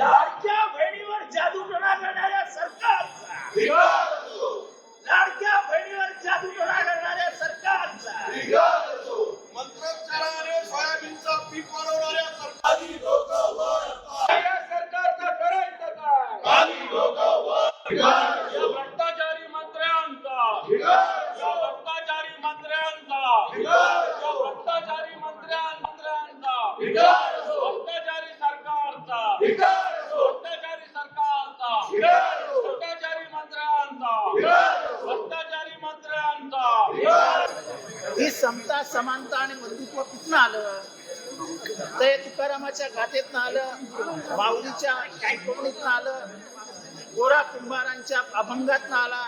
लाडक्या बहिणीवर जादू टोणा करणाऱ्या सरकारचा. लाडक्या बहिणीवर जादू टोणा करणाऱ्या सरकारचा. मंत्रोच्चाराने सोयाबीनचा पीक वाढवणाऱ्या सरकारची लोक या सरकारचं करायचं काय? या भ्रष्टाचारी मंत्र्यांचा या भ्रष्टाचारी मंत्र्यांचा या भ्रष्टाचारी मंत्र्यां- मंत्र्यांचा भ्रष्टाचारी सरकारचा. भ्रष्टाचारी सरकारचा. भ्रष्टाचारी मंत्र्यांचा. भ्रष्टाचारी मंत्र्यांचा. ही समता समानता आणि बंधुत्व कुठनं आलं? ते तुकारामाच्या गाथेतनं आलं? माऊलीच्या कायपवणीतनं आलं? गोरा कुंभारांच्या अभंगातनं आला?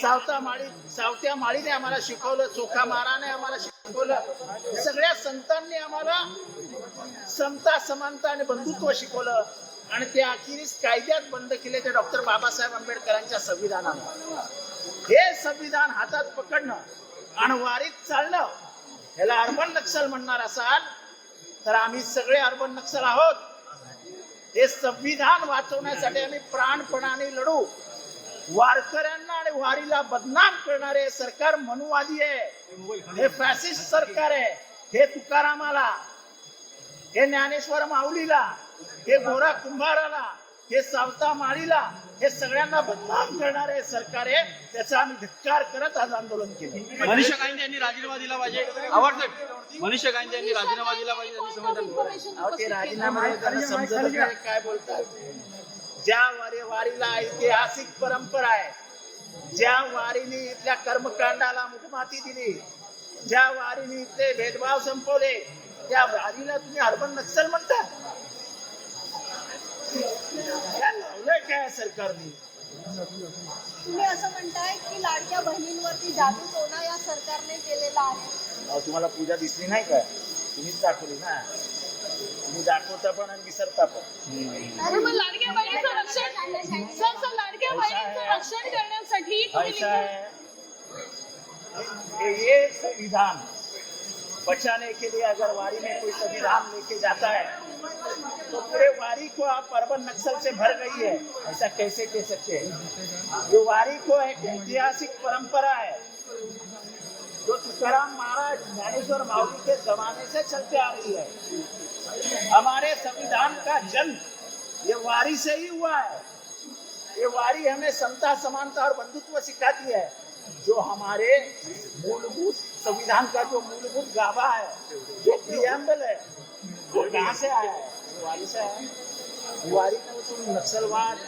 सावता माळी सावत्या माळीने आम्हाला शिकवलं चोखा माराने आम्हाला शिकवलं. सगळ्या संतांनी आम्हाला समता समानता आणि बंधुत्व शिकवलं आणि ते अखेरीस कायद्यात बंद केले ते डॉक्टर बाबासाहेब आंबेडकरांच्या संविधानानं. हे संविधान हातात पकडणं आणि वारीत चालणं ह्याला अर्बन नक्षल म्हणणार असाल तर आम्ही सगळे अर्बन नक्षल आहोत. हे संविधान वाचवण्यासाठी आम्ही प्राणपणाने लढू. वारकऱ्यांना आणि वारीला बदनाम करणारे सरकार मनुवादी आहे. हे फॅसिस्ट सरकार आहे. हे तुकारामाला हे ज्ञानेश्वर माऊलीला हे गोरा कुंभाराला हे सावता माळीला हे सगळ्यांना बदनाम करणारे सरकार आहे त्याचा आम्ही धिक्कार करत आज आंदोलन केलं. मनीषा गांधी यांनी राजीनामा दिला पाहिजे आवडतं मनीषा गांधी यांनी राजीनामा दिला पाहिजे ते राजीनामा देताना समजत काय बोलतात. ज्या वारी वारीला ऐतिहासिक परंपरा आहे ज्या वारीने इथल्या कर्मकांडाला मुखमाती दिली ज्या वारीने इथले भेदभाव संपवले त्या वारीला तुम्ही अर्बन नक्सल म्हणता? काय लावलंय काय सरकारने? तुम्ही असं म्हणताय की लाडक्या बहिणींवरती जादू टोना या सरकारने केलेला आहे. अहो, तुम्हाला पूजा दिसली नाही काय तुम्हीच दाखवली ना. तुम्ही दाखवता पण आणि विसरता पण. अरे मग लाडक्या बहिणीचं रक्षण सर सर लाडक्या बहिणीचं रक्षण करण्यासाठी तुम्ही है कि संविधान. बचाने के लिए अगर वारी में कोई संविधान लेके जाता है तो पूरे वारी को आप अर्बन नक्सल से भर गई है। ऐसा कैसे कह सकते हैं? ये वारी को एक ऐतिहासिक परंपरा है, जो तुकाराम महाराज ज्ञानेश्वर माउली के जमाने से चलते आ रही है। हमारे संविधान का जन्म ये वारी से ही हुआ है। ये वारी हमें समता, समानता और बंधुत्व सिखाती है। जो हमारे मूलभूत संविधान का जो मूलभूत गाभा है जो प्रियम्बल है वो कहाँ से आया है? वारी से आया है। वारी को तुम नक्सलवाद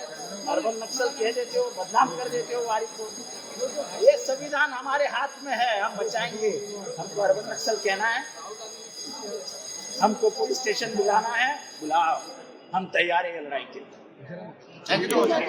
अर्बन नक्सल कह देते हो बदनाम कर देते हो वारी को। ये संविधान हमारे हाथ में है हम बचाएँगे। हमको अर्बन नक्सल कहना है। हमको पुलिस स्टेशन बुलाना है। बुलाओ। हम तैयार है लड़ाई के लिए। Thank you sir